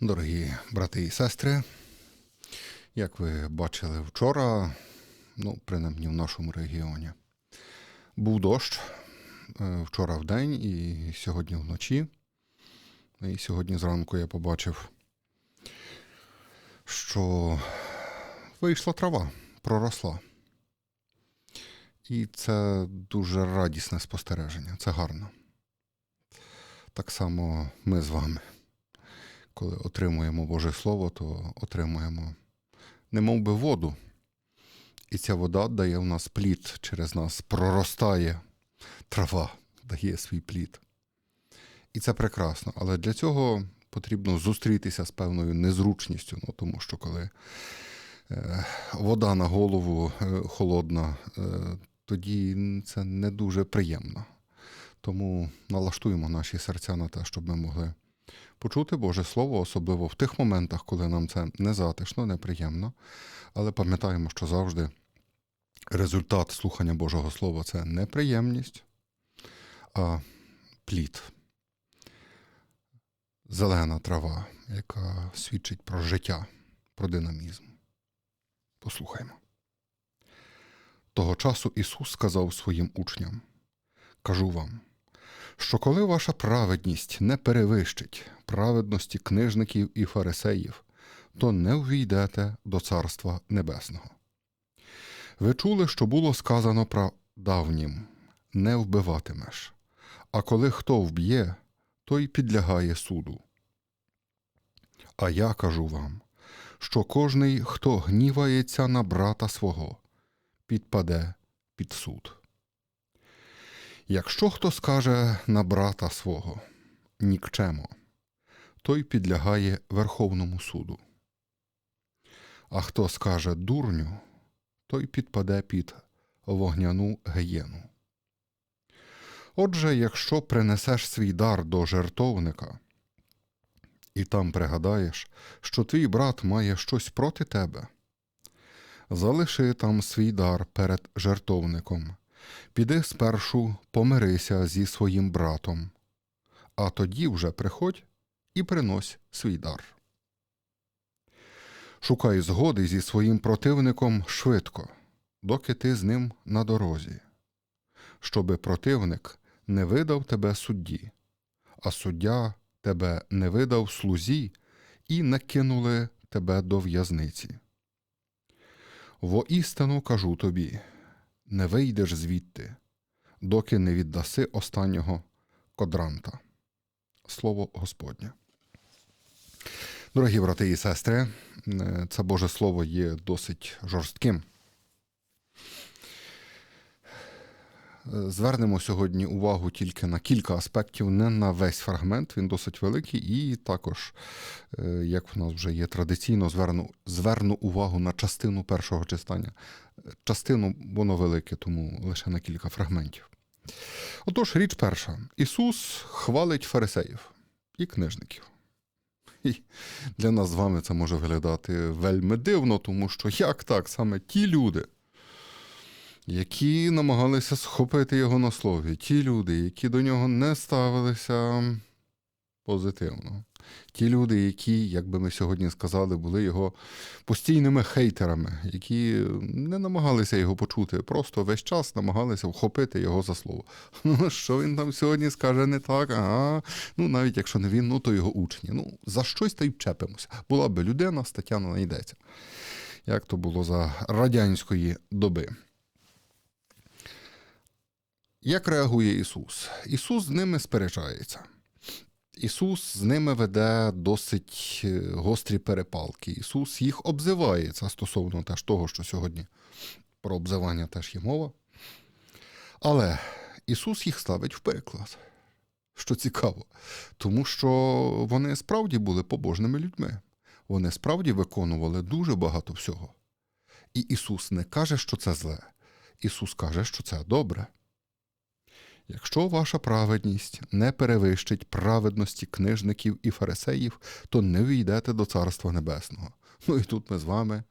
Дорогі брати і сестри, як ви бачили вчора, ну, принаймні в нашому регіоні, був дощ е, вчора в день і сьогодні вночі. І сьогодні зранку я побачив, що вийшла трава, проросла. І це дуже радісне спостереження, це гарно. Так само ми з вами коли отримуємо Боже Слово, то отримуємо немов би воду. І ця вода дає в нас плід, через нас проростає трава, дає свій плід. І це прекрасно. Але для цього потрібно зустрітися з певною незручністю, ну, тому що коли е, вода на голову е, холодна, е, тоді це не дуже приємно. Тому налаштуємо наші серця на те, щоб ми могли почути Боже Слово, особливо в тих моментах, коли нам це незатишно, неприємно. Але пам'ятаємо, що завжди результат слухання Божого Слова це не приємність, а плід. Зелена трава, яка свідчить про життя, про динамізм. Послухаймо. Того часу Ісус сказав своїм учням: Кажу вам, що коли ваша праведність не перевищить праведності книжників і фарисеїв, то не увійдете до Царства Небесного. Ви чули, що було сказано про давнім не вбиватимеш, а коли хто вб'є, той підлягає суду. А я кажу вам, що кожний, хто гнівається на брата свого, підпаде під суд. Якщо хто скаже на брата свого нікчемо, той підлягає Верховному суду. А хто скаже дурню, той підпаде під вогняну гієну. Отже, якщо принесеш свій дар до жертовника, і там пригадаєш, що твій брат має щось проти тебе, залиши там свій дар перед жертовником, піди спершу помирися зі своїм братом, а тоді вже приходь і принось свій дар. Шукай згоди зі своїм противником швидко, доки ти з ним на дорозі, щоби противник не видав тебе судді, а суддя тебе не видав слузі і не кинули тебе до в'язниці. Воістину кажу тобі не вийдеш звідти, доки не віддаси останнього кодранта. Слово Господнє. Дорогі брати і сестри, е, це Боже Слово є досить жорстким. Звернемо сьогодні увагу тільки на кілька аспектів, не на весь фрагмент, він досить великий, і також, е, як в нас вже є традиційно, зверну, зверну увагу на частину першого читання. Частину воно велике, тому лише на кілька фрагментів. Отож, річ перша: Ісус хвалить фарисеїв і книжників. Для нас з вами це може виглядати вельми дивно, тому що як так, саме ті люди, які намагалися схопити його на слові, ті люди, які до нього не ставилися позитивно, ті люди, які, як би ми сьогодні сказали, були його постійними хейтерами, які не намагалися його почути, просто весь час намагалися вхопити його за слово. Ну, що він там сьогодні скаже не так? Ага. Ну, навіть якщо не він, ну то його учні. Ну, за щось та й вчепимося. Була би людина, стаття не знайдеться. Як то було за радянської доби. Як реагує Ісус? Ісус з ними сперечається. Ісус з ними веде досить е, гострі перепалки. Ісус їх обзивається стосовно теж того, що сьогодні про обзивання теж є мова. Але Ісус їх ставить в переклад, що цікаво, тому що вони справді були побожними людьми. Вони справді виконували дуже багато всього. І Ісус не каже, що це зле. Ісус каже, що це добре. Якщо ваша праведність не перевищить праведності книжників і фарисеїв, то не війдете до Царства Небесного. Ну і тут ми з вами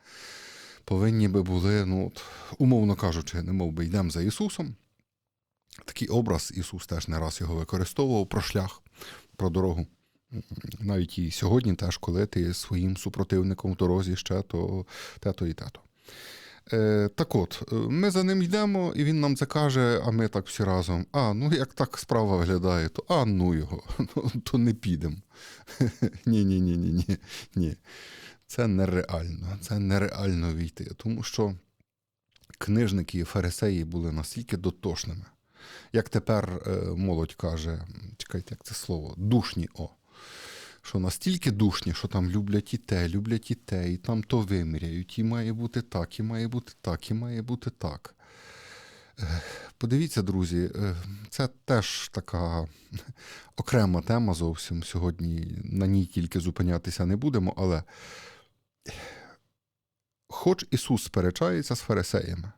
повинні би були, ну, от, умовно кажучи, не мов би йдемо за Ісусом. Такий образ Ісус теж не раз його використовував про шлях, про дорогу. Навіть і сьогодні теж, коли ти своїм супротивником в дорозі ще, то те-то і те-то. Е, так от, е, ми за ним йдемо, і він нам це каже, а ми так всі разом. А, ну як так справа виглядає, то а ну його, ну, то не підемо. Ні, ні, ні, ні, ні. Ні. Це нереально. Це нереально війти. Тому що книжники і фарисеї були настільки дотошними. Як тепер е, молодь каже, чекайте, як це слово, душні о. Що настільки душні, що там люблять і те, люблять і те, і там то виміряють, і має бути так, і має бути так, і має бути так. Е, Подивіться, друзі, е, це теж така окрема тема зовсім. Сьогодні на ній тільки зупинятися не будемо, але хоч Ісус сперечається з фарисеями,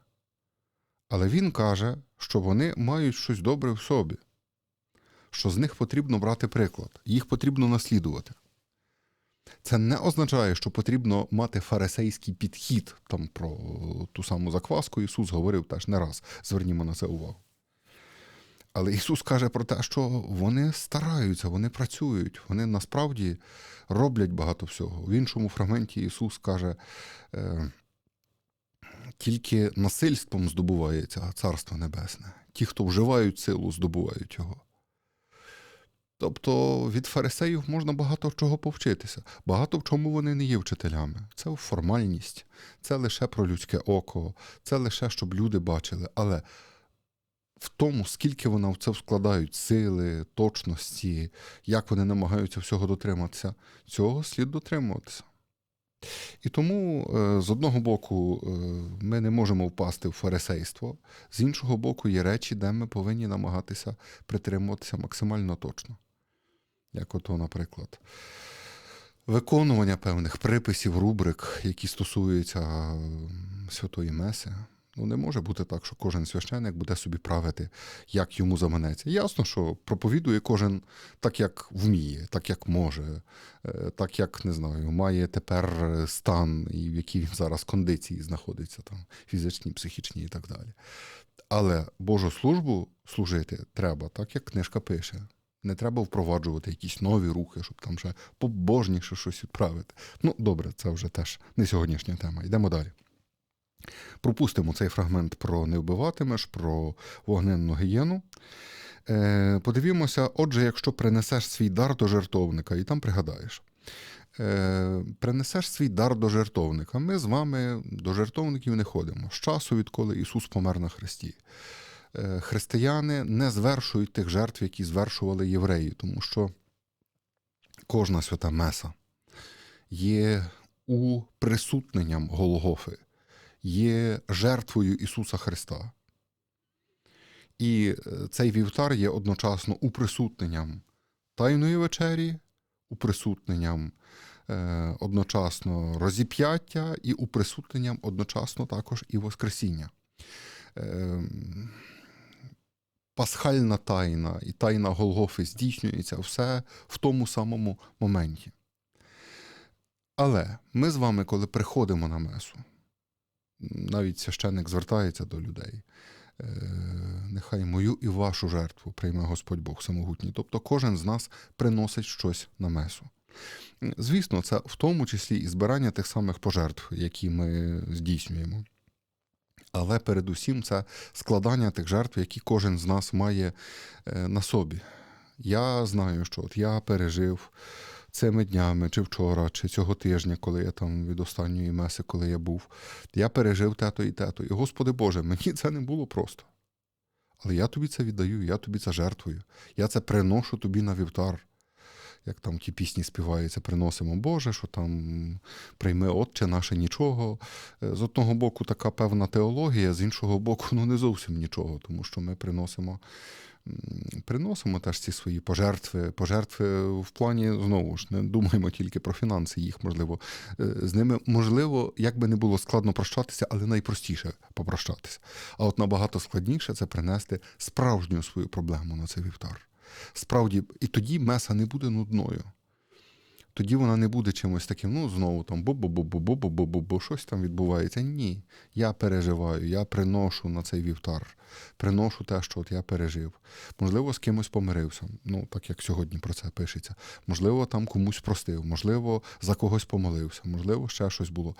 але Він каже, що вони мають щось добре в собі, що з них потрібно брати приклад, їх потрібно наслідувати. Це не означає, що потрібно мати фарисейський підхід. Там про ту саму закваску Ісус говорив теж не раз. Звернімо на це увагу. Але Ісус каже про те, що вони стараються, вони працюють, вони насправді роблять багато всього. В іншому фрагменті Ісус каже, е, тільки насильством здобувається Царство Небесне. Ті, хто вживають силу, здобувають його. Тобто від фарисеїв можна багато чого повчитися. Багато в чому вони не є вчителями. Це формальність, це лише про людське око, це лише щоб люди бачили. Але в тому, скільки вони в це вкладають сили, точності, як вони намагаються всього дотриматися, цього слід дотримуватися. І тому е, з одного боку е, ми не можемо впасти в фарисейство, з іншого боку, є речі, де ми повинні намагатися притримуватися максимально точно. Як ото, наприклад, виконування певних приписів, рубрик, які стосуються святої Меси. Ну, не може бути так, що кожен священик буде собі правити, як йому заманеться. Ясно, що проповідує кожен так, як вміє, так, як може, е, так, як не знаю, має тепер стан, і в якій він зараз кондиції знаходиться, там, фізичні, психічні і так далі. Але Божу службу служити треба, так як книжка пише. Не треба впроваджувати якісь нові рухи, щоб там ще побожніше щось відправити. Ну, добре, це вже теж не сьогоднішня тема. Йдемо далі. Пропустимо цей фрагмент про не вбиватимеш, про вогненну гієну. Е, подивімося, отже, якщо принесеш свій дар до жертовника, і там пригадаєш. Е, принесеш свій дар до жертовника. Ми з вами до жертовників не ходимо. З часу, відколи Ісус помер на Христі. Е, християни не звершують тих жертв, які звершували євреї, тому що кожна свята Меса є уприсутненням Голгофи, є жертвою Ісуса Христа. І е, цей вівтар є одночасно уприсутненням Тайної вечері, уприсутненням е, одночасно розіп'яття і уприсутненням одночасно також і Воскресіння. Е, Пасхальна тайна і тайна Голгофи здійснюється все в тому самому моменті. Але ми з вами, коли приходимо на месу, навіть священник звертається до людей. е, Нехай мою і вашу жертву прийме Господь Бог самогутній. Тобто кожен з нас приносить щось на месу. Звісно, це в тому числі і збирання тих самих пожертв, які ми здійснюємо. Але передусім це складання тих жертв, які кожен з нас має е, на собі. Я знаю, що от я пережив цими днями, чи вчора, чи цього тижня, коли я там від останньої меси, коли я був, я пережив тето і тето. І, Господи Боже, мені це не було просто. Але я тобі це віддаю, я тобі це жертвую. Я це приношу тобі на вівтар. Як там ті пісні співаються, приносимо Боже, що там прийми Отче наше нічого. Е, З одного боку, така певна теологія, з іншого боку, ну не зовсім нічого, тому що ми приносимо, приносимо теж ці свої пожертви. Пожертви в плані, знову ж, не думаємо тільки про фінанси, їх можливо. е, З ними, можливо, як би не було складно прощатися, але найпростіше попрощатися. А от набагато складніше це принести справжню свою проблему на цей вівтар. Справді, і тоді меса не буде нудною. Тоді вона не буде чимось таким, ну, знову там бу-бу-бу-бу-бу-бу-бу-бу, щось там відбувається. Ні. Я переживаю, я приношу на цей вівтар, приношу те, що от я пережив. Можливо, з кимось помирився, ну, так як сьогодні про це пишеться. Можливо, там комусь простив, можливо, за когось помолився, можливо, ще щось було.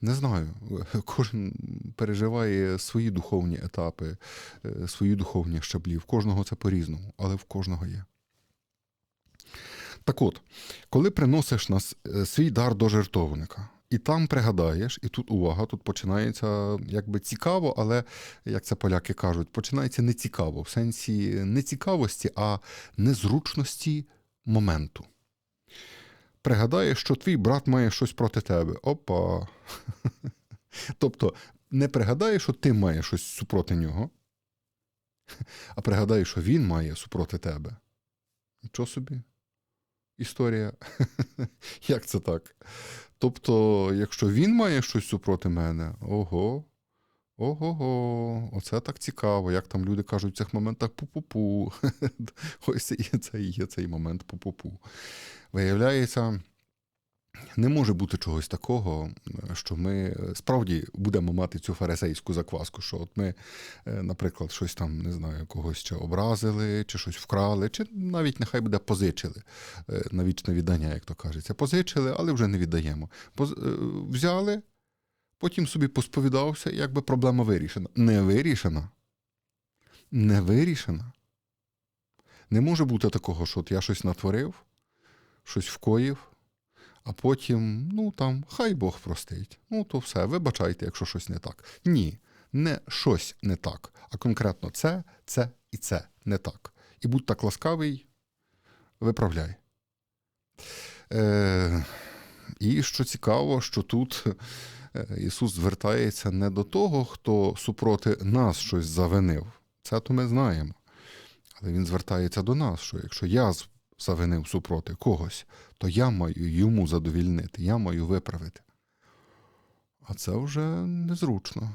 Не знаю. Кожен переживає свої духовні етапи, е, свої духовні щаблі. В кожного це по-різному, але в кожного є. Так от, коли приносиш на с- е, свій дар до жертовника, і там пригадаєш, і тут увага, тут починається якби цікаво, але як це поляки кажуть, починається не цікаво, в сенсі не цікавості, а незручності моменту. Пригадаєш, що твій брат має щось проти тебе. Опа. Тобто не пригадаєш, що ти маєш щось супроти нього, а пригадаєш, що він має супроти тебе. Нічого собі. Історія. Як це так? Тобто, якщо він має щось супроти мене, ого. Ого, оце так цікаво, як там люди кажуть в цих моментах пу-пу-пу. Ось це є цей момент пу-пу-пу. Виявляється, не може бути чогось такого, що ми е, справді будемо мати цю фарисейську закваску, що от ми, е, наприклад, щось там, не знаю, когось чи образили, чи щось вкрали, чи навіть нехай буде позичили е, на вічне віддання, як то кажеться. Позичили, але вже не віддаємо. Е, Взяли, потім собі посповідався, якби проблема вирішена. Не вирішена. Не вирішена. Не може бути такого, що от я щось натворив, щось вкоїв, а потім, ну там, хай Бог простить. Ну, то все, вибачайте, якщо щось не так. Ні, не щось не так, а конкретно це, це і це не так. І будь так ласкавий, виправляй. Е, і що цікаво, що тут е, Ісус звертається не до того, хто супроти нас щось завинив. Це то ми знаємо. Але Він звертається до нас, що якщо я завинив супроти когось, то я маю йому задовільнити, я маю виправити. А це вже незручно.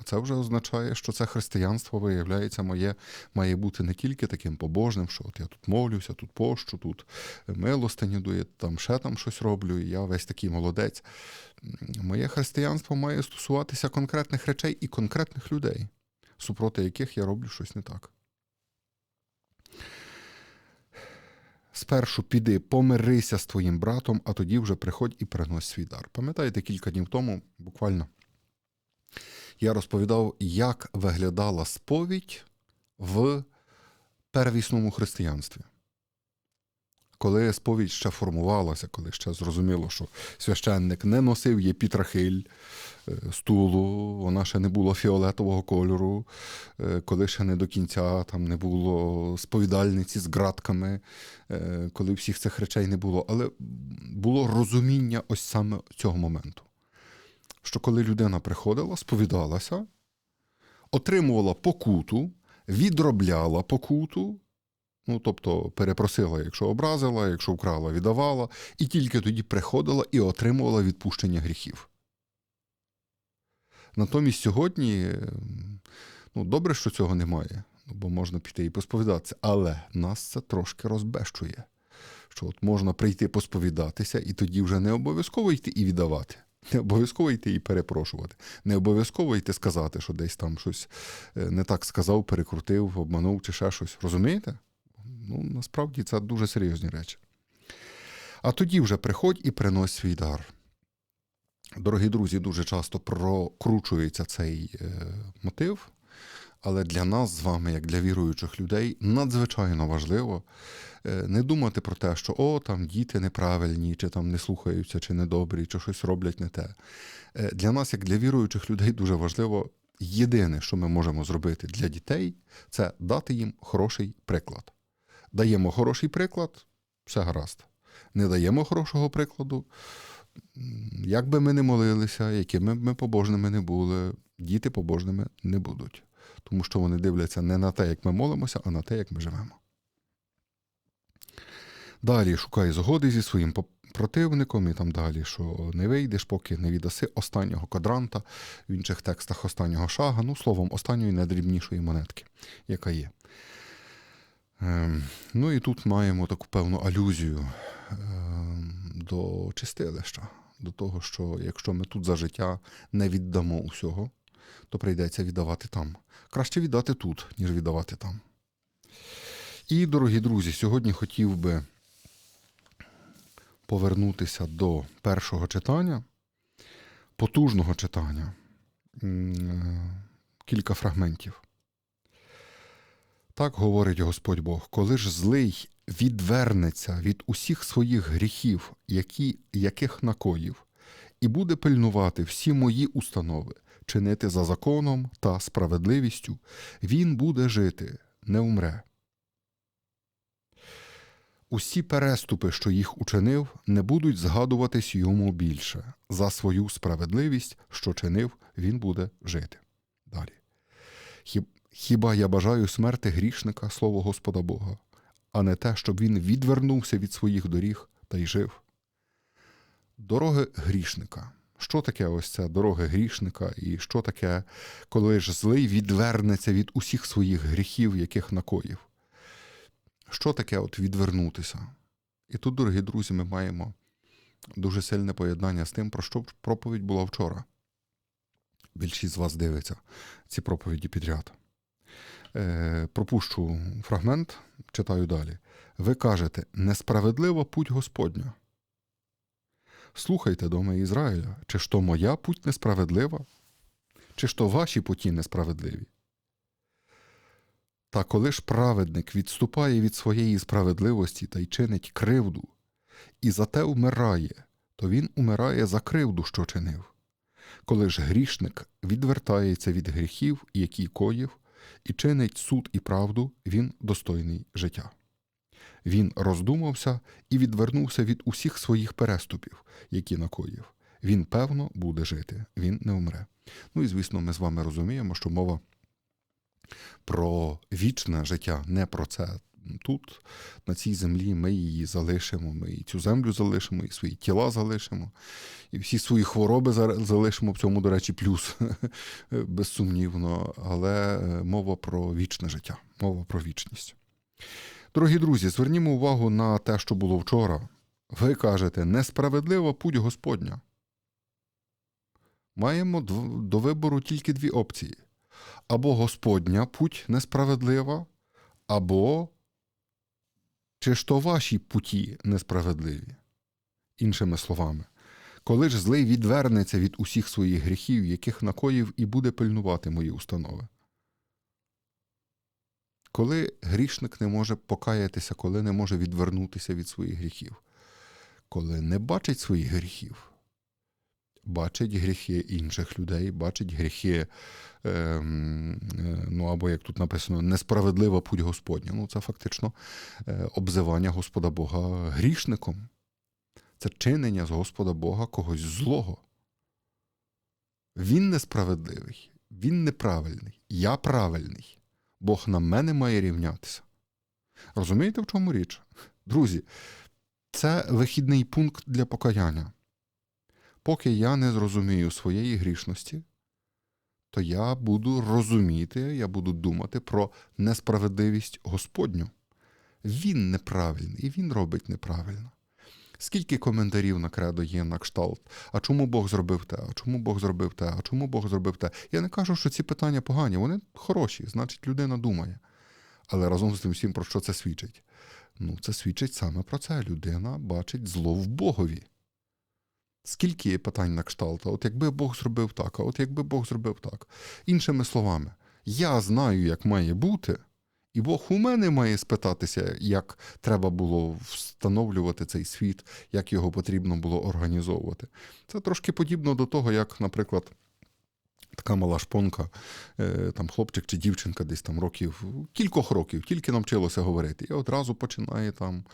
А це вже означає, що це християнство, виявляється, моє має бути не тільки таким побожним, що от я тут молюся, тут пощу, тут милостиню даю, там ще там щось роблю, і я весь такий молодець. Моє християнство має стосуватися конкретних речей і конкретних людей, супроти яких я роблю щось не так. Спершу піди, помирися з твоїм братом, а тоді вже приходь і принось свій дар. Пам'ятаєте, кілька днів тому, буквально, я розповідав, як виглядала сповідь в первісному християнстві. Коли сповідь ще формувалася, коли ще зрозуміло, що священник не носив єпітрахиль е, стулу, вона ще не була фіолетового кольору, е, коли ще не до кінця там не було сповідальниці з ґратками, е, коли всіх цих речей не було. Але було розуміння ось саме цього моменту. Що коли людина приходила, сповідалася, отримувала покуту, відробляла покуту, ну тобто перепросила, якщо образила, якщо вкрала, віддавала, і тільки тоді приходила і отримувала відпущення гріхів. Натомість сьогодні, ем, ну, добре, що цього немає, ну, бо можна піти і посповідатися, але нас це трошки розбещує. Що от можна прийти посповідатися, і тоді вже не обов'язково йти і віддавати. Не обов'язково йти і перепрошувати. Не обов'язково йти сказати, що десь там щось е, не так сказав, перекрутив, обманув чи ще щось. Розумієте? Ну, насправді це дуже серйозні речі. А тоді вже приходь і принось свій дар. Дорогі друзі, дуже часто прокручується цей е, мотив, але для нас з вами, як для віруючих людей, надзвичайно важливо е, не думати про те, що о, там діти неправильні, чи там не слухаються, чи недобрі, чи щось роблять не те. Е, Для нас, як для віруючих людей, дуже важливо єдине, що ми можемо зробити для дітей, це дати їм хороший приклад. Даємо хороший приклад, все гаразд. Не даємо хорошого прикладу. Як би ми не молилися, якими б ми побожними не були, діти побожними не будуть. Тому що вони дивляться не на те, як ми молимося, а на те, як ми живемо. Далі шукай згоди зі своїм противником, і там далі, що не вийдеш, поки не віддаси останнього квадранта, в інших текстах останнього шага, ну, словом, останньої найдрібнішої монетки, яка є. Ем, ну і тут маємо таку певну алюзію. Ем, до чистилища, до того, що якщо ми тут за життя не віддамо усього, то прийдеться віддавати там. Краще віддати тут, ніж віддавати там. І, дорогі друзі, сьогодні хотів би повернутися до першого читання, потужного читання, е, кілька фрагментів. Так говорить Господь Бог, коли ж злий відвернеться від усіх своїх гріхів, які, яких накоїв, і буде пильнувати всі мої установи, чинити за законом та справедливістю, він буде жити, не умре. Усі переступи, що їх учинив, не будуть згадуватись йому більше. За свою справедливість, що чинив, він буде жити. Далі. Хіба я бажаю смерти грішника, слово Господа Бога, а не те, щоб він відвернувся від своїх доріг та й жив? Дороги грішника. Що таке ось це дороги грішника, і що таке, коли ж злий відвернеться від усіх своїх гріхів, яких накоїв? Що таке от відвернутися? І тут, дорогі друзі, ми маємо дуже сильне поєднання з тим, про що проповідь була вчора. Більшість з вас дивиться ці проповіді підряд. Е, пропущу фрагмент, читаю далі. Ви кажете, несправедлива путь Господня. Слухайте, доме Ізраїля, чи ж то моя путь несправедлива, чи ж то ваші путі несправедливі? Та коли ж праведник відступає від своєї справедливості та й чинить кривду, і зате вмирає, то він умирає за кривду, що чинив. Коли ж грішник відвертається від гріхів, які коїв, і чинить суд і правду, він достойний життя. Він роздумався і відвернувся від усіх своїх переступів, які накоїв. Він, певно, буде жити, він не вмре. Ну і звісно, ми з вами розуміємо, що мова про вічне життя, не про це тут, на цій землі. Ми її залишимо, ми і цю землю залишимо, і свої тіла залишимо, і всі свої хвороби залишимо в цьому, до речі, плюс, безсумнівно. Але е, мова про вічне життя, мова про вічність. Дорогі друзі, звернімо увагу на те, що було вчора. Ви кажете, несправедлива путь Господня. Маємо до вибору тільки дві опції: або Господня путь несправедлива, або чи ж то ваші путі несправедливі. Іншими словами, коли ж злий відвернеться від усіх своїх гріхів, яких накоїв, і буде пильнувати мої установи. Коли грішник не може покаятися, коли не може відвернутися від своїх гріхів, коли не бачить своїх гріхів, бачить гріхи інших людей, бачить гріхи, ем, е, ну або як тут написано, несправедлива путь Господня. Ну, це фактично е, обзивання Господа Бога грішником. Це чинення з Господа Бога когось злого. Він несправедливий, він неправильний, я правильний. Бог на мене має рівнятися. Розумієте, в чому річ? Друзі, це вихідний пункт для покаяння. Поки я не зрозумію своєї грішності, то я буду розуміти, я буду думати про несправедливість Господню. Він неправильний і він робить неправильно. Скільки коментарів на кредо є на кшталт? А чому Бог зробив те? А чому Бог зробив те? А чому Бог зробив те? Я не кажу, що ці питання погані, вони хороші, значить, людина думає. Але разом з тим всім, про що це свідчить? Ну, це свідчить саме про це. Людина бачить зло в Богові. Скільки є питань на кшталт? От якби Бог зробив так, а от якби Бог зробив так. Іншими словами, я знаю, як має бути, і Бог у мене має спитатися, як треба було встановлювати цей світ, як його потрібно було організовувати. Це трошки подібно до того, як, наприклад, така мала шпонка, е, там хлопчик чи дівчинка десь там років, кількох років, тільки навчилося говорити. І одразу починає там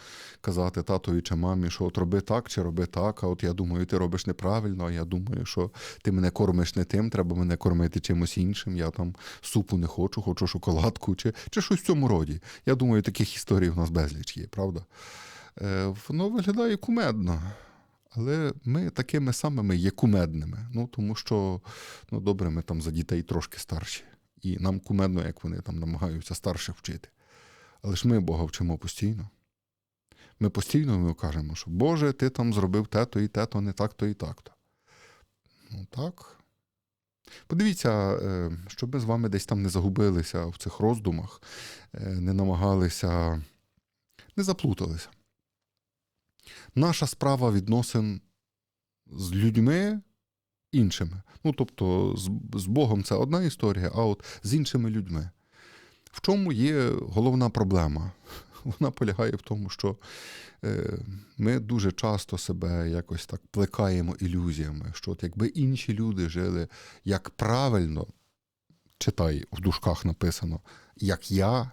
казати татові чи мамі, що от роби так чи роби так, а от я думаю, ти робиш неправильно, а я думаю, що ти мене кормиш не тим, треба мене кормити чимось іншим. Я там супу не хочу, хочу шоколадку, чи, чи щось в цьому роді. Я думаю, таких історій в нас безліч є, правда? Е, Воно виглядає кумедно. Але ми такими самими є кумедними. Ну, тому що, ну, добре, ми там за дітей трошки старші. І нам кумедно, як вони там намагаються старших вчити. Але ж ми Бога вчимо постійно. Ми постійно йому кажемо, що Боже, ти там зробив те-то і те-то, не так-то і так-то. Ну так. Подивіться, е, щоб ми з вами десь там не загубилися в цих роздумах, е, не намагалися, не заплуталися. Наша справа відносин з людьми іншими. Ну, тобто, з, з Богом це одна історія, а от з іншими людьми. В чому є головна проблема? Вона полягає в тому, що е, ми дуже часто себе якось так плекаємо ілюзіями, що от якби інші люди жили як правильно, читай, в дужках написано, як я,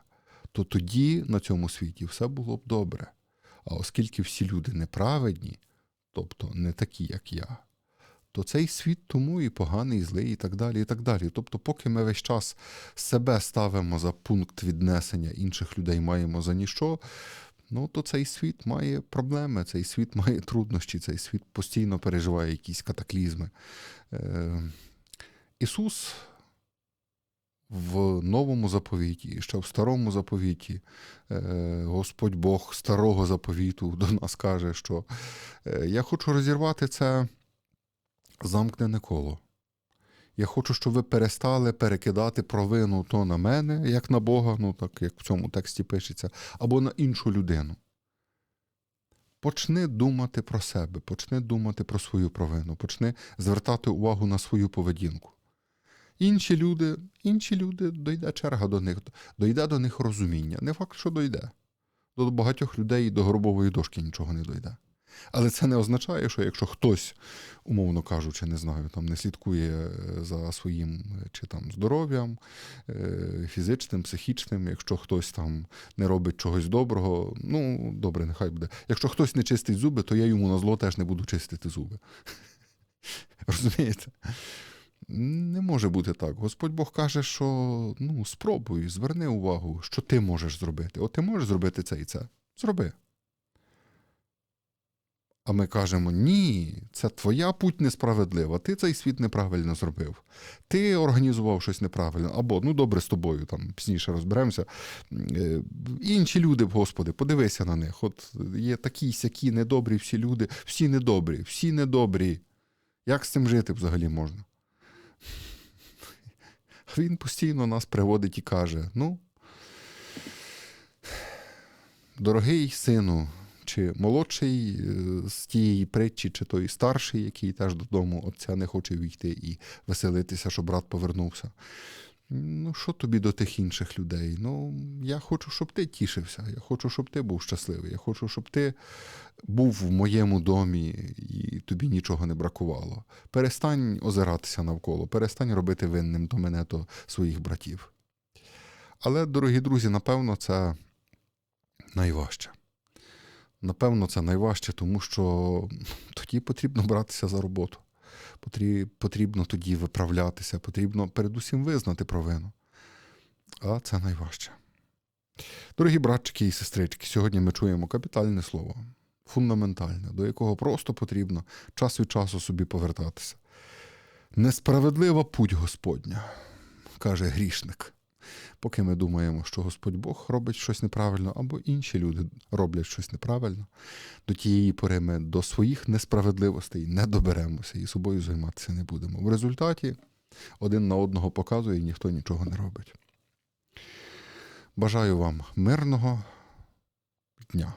то тоді на цьому світі все було б добре. А оскільки всі люди неправедні, тобто не такі, як я, то цей світ тому і поганий, і злий, і так далі. і так далі. Тобто, поки ми весь час себе ставимо за пункт віднесення інших людей маємо за ніщо, ну то цей світ має проблеми, цей світ має труднощі, цей світ постійно переживає якісь катаклізми. Е, Ісус в новому заповіті, ще в старому заповіті, е, Господь Бог старого заповіту до нас каже, що е, я хочу розірвати це замкнене коло. Я хочу, щоб ви перестали перекидати провину то на мене, як на Бога, ну так як в цьому тексті пишеться, або на іншу людину. Почни думати про себе, почни думати про свою провину, почни звертати увагу на свою поведінку. Інші люди, інші люди, дойде черга до них, дойде до них розуміння. Не факт, що дойде. До багатьох людей до гробової дошки нічого не дойде. Але це не означає, що якщо хтось, умовно кажучи, не знаю, там не слідкує е, за своїм е, чи там здоров'ям, е, фізичним, психічним, якщо хтось там не робить чогось доброго, ну добре, нехай буде. Якщо хтось не чистить зуби, то я йому на зло теж не буду чистити зуби. Розумієте? Не може бути так. Господь Бог каже, що ну, спробуй, зверни увагу, що ти можеш зробити. От ти можеш зробити це і це. Зроби. А ми кажемо: ні, це твоя путь несправедлива, ти цей світ неправильно зробив. Ти організував щось неправильно. Або, ну добре, з тобою, там пізніше розберемося. Е, Інші люди, Господи, подивися на них. От є такі сякі недобрі всі люди, всі недобрі, всі недобрі. Як з цим жити взагалі можна? Він постійно нас приводить і каже: ну, дорогий сину, чи молодший е, з тієї притчі, чи той старший, який теж додому отця не хоче війти і веселитися, що брат повернувся. Ну, що тобі до тих інших людей? Ну, я хочу, щоб ти тішився. Я хочу, щоб ти був щасливий. Я хочу, щоб ти був в моєму домі і тобі нічого не бракувало. Перестань озиратися навколо, перестань робити винним до мене то своїх братів. Але, дорогі друзі, напевно, це найважче. Напевно, це найважче, тому що тоді потрібно братися за роботу. Потрібно тоді виправлятися, потрібно передусім визнати провину. А це найважче. Дорогі братчики і сестрички, сьогодні ми чуємо капітальне слово, фундаментальне, до якого просто потрібно час від часу собі повертатися. Несправедлива путь Господня, каже грішник. Поки ми думаємо, що Господь Бог робить щось неправильно, або інші люди роблять щось неправильно, до тієї пори ми до своїх несправедливостей не доберемося і собою займатися не будемо. В результаті один на одного показує і ніхто нічого не робить. Бажаю вам мирного дня.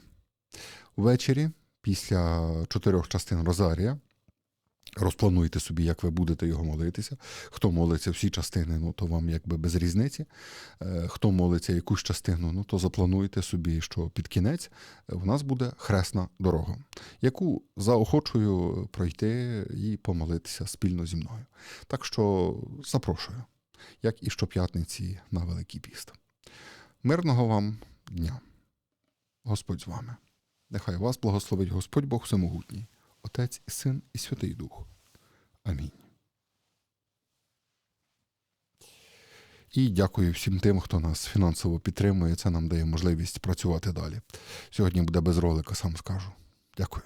Увечері, після чотирьох частин Розарія, Розплануйте собі, як ви будете його молитися. Хто молиться всі частини, ну то вам якби без різниці. Е, хто молиться якусь частину, ну то заплануйте собі, що під кінець в нас буде хресна дорога, яку заохочую пройти і помолитися спільно зі мною. Так що запрошую, як і щоп'ятниці на Великий піст. Мирного вам дня! Господь з вами. Нехай вас благословить Господь Бог Всемогутній. Отець і Син і Святий Дух. Амінь. І дякую всім тим, хто нас фінансово підтримує. Це нам дає можливість працювати далі. Сьогодні буде без ролика, сам скажу. Дякую.